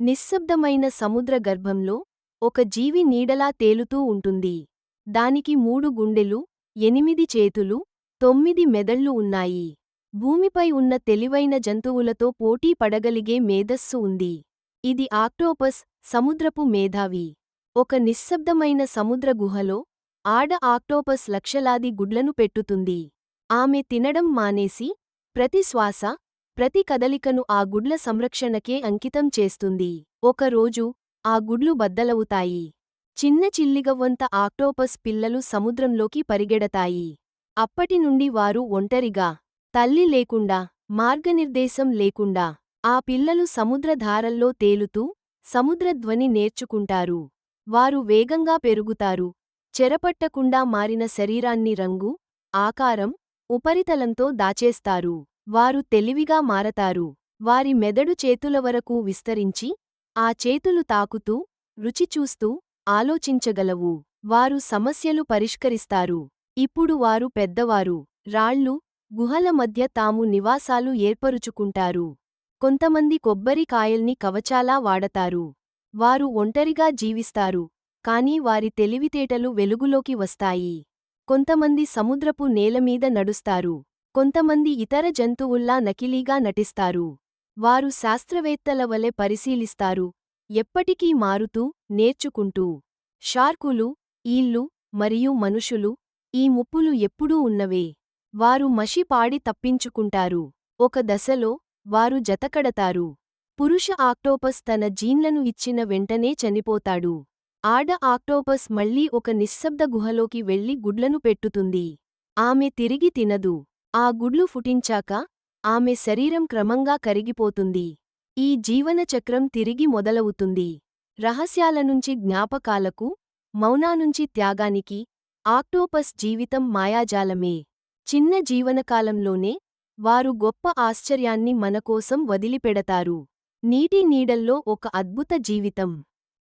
నిశ్శబ్దమైన సముద్ర గర్భంలో ఒక జీవి నీడలా తేలుతూ ఉంటుంది. దానికి మూడు గుండెలు ఎనిమిది చేతులు తొమ్మిది మెదళ్ళు ఉన్నాయి. భూమిపై ఉన్న తెలివైన జంతువులతో పోటీ పడగలిగే మేధస్సు ఉంది. ఇది ఆక్టోపస్ సముద్రపు మేధావి. ఒక నిశ్శబ్దమైన సముద్ర గుహలో ఆడ ఆక్టోపస్ లక్షలాది గుడ్లను పెట్టుతుంది. ఆమె తినడం మానేసి ప్రతి శ్వాస ప్రతి కదలికను ఆ గుడ్ల సంరక్షణకే అంకితం చేస్తుంది. ఒకరోజు ఆ గుడ్లు బద్దలవుతాయి. చిన్న చిల్లిగవ్వంత ఆక్టోపస్ పిల్లలు సముద్రంలోకి పరిగెడతాయి. అప్పటినుండి వారు ఒంటరిగా తల్లి లేకుండా మార్గనిర్దేశం లేకుండా ఆ పిల్లలు సముద్రధారల్లో తేలుతూ సముద్రధ్వని నేర్చుకుంటారు. వారు వేగంగా పెరుగుతారు. చెరపట్టకుండా మారిన శరీరాన్ని రంగు ఆకారం ఉపరితలంతో దాచేస్తారు. వారు తెలివిగా మారతారు. వారి మెదడు చేతుల వరకు విస్తరించి ఆ చేతులు తాకుతూ రుచిచూస్తూ ఆలోచించగలవు. వారు సమస్యలు పరిష్కరిస్తారు. ఇప్పుడు వారు పెద్దవారు. రాళ్ళు గుహల మధ్య తాము నివాసాలు ఏర్పరుచుకుంటారు. కొంతమంది కొబ్బరి కాయల్ని కవచాలా వాడతారు. వారు ఒంటరిగా జీవిస్తారు. కాని వారి తెలివితేటలు వెలుగులోకి వస్తాయి. కొంతమంది సముద్రపు నేలమీద నడుస్తారు. కొంతమంది ఇతర జంతువుల్లా నకిలీగా నటిస్తారు. వారు శాస్త్రవేత్తల వలె పరిశీలిస్తారు. ఎప్పటికీ మారుతూ నేర్చుకుంటూ. షార్కులు ఈళ్ళు మరియు మనుషులు ఈ ముప్పులు ఎప్పుడూ ఉన్నవే. వారు మషి పాడి తప్పించుకుంటారు. ఒక దశలో వారు జతకడతారు. పురుష ఆక్టోపస్ తన జీన్లను ఇచ్చిన వెంటనే చనిపోతాడు. ఆడ ఆక్టోపస్ మళ్ళీ ఒక నిశ్శబ్ద గుహలోకి వెళ్ళి గుడ్లను పెట్టుతుంది. ఆమె తిరిగి తినదు. ఆ గుడ్లు ఫుటించాక ఆమె శరీరం క్రమంగా కరిగిపోతుంది. ఈ జీవనచక్రం తిరిగి మొదలవుతుంది. రహస్యాలనుంచి జ్ఞాపకాలకు మౌనానుంచి త్యాగానికి ఆక్టోపస్ జీవితం మాయాజాలమే. చిన్న జీవనకాలంలోనే వారు గొప్ప ఆశ్చర్యాన్ని మనకోసం వదిలిపెడతారు. నీటి నీడల్లో ఒక అద్భుత జీవితం.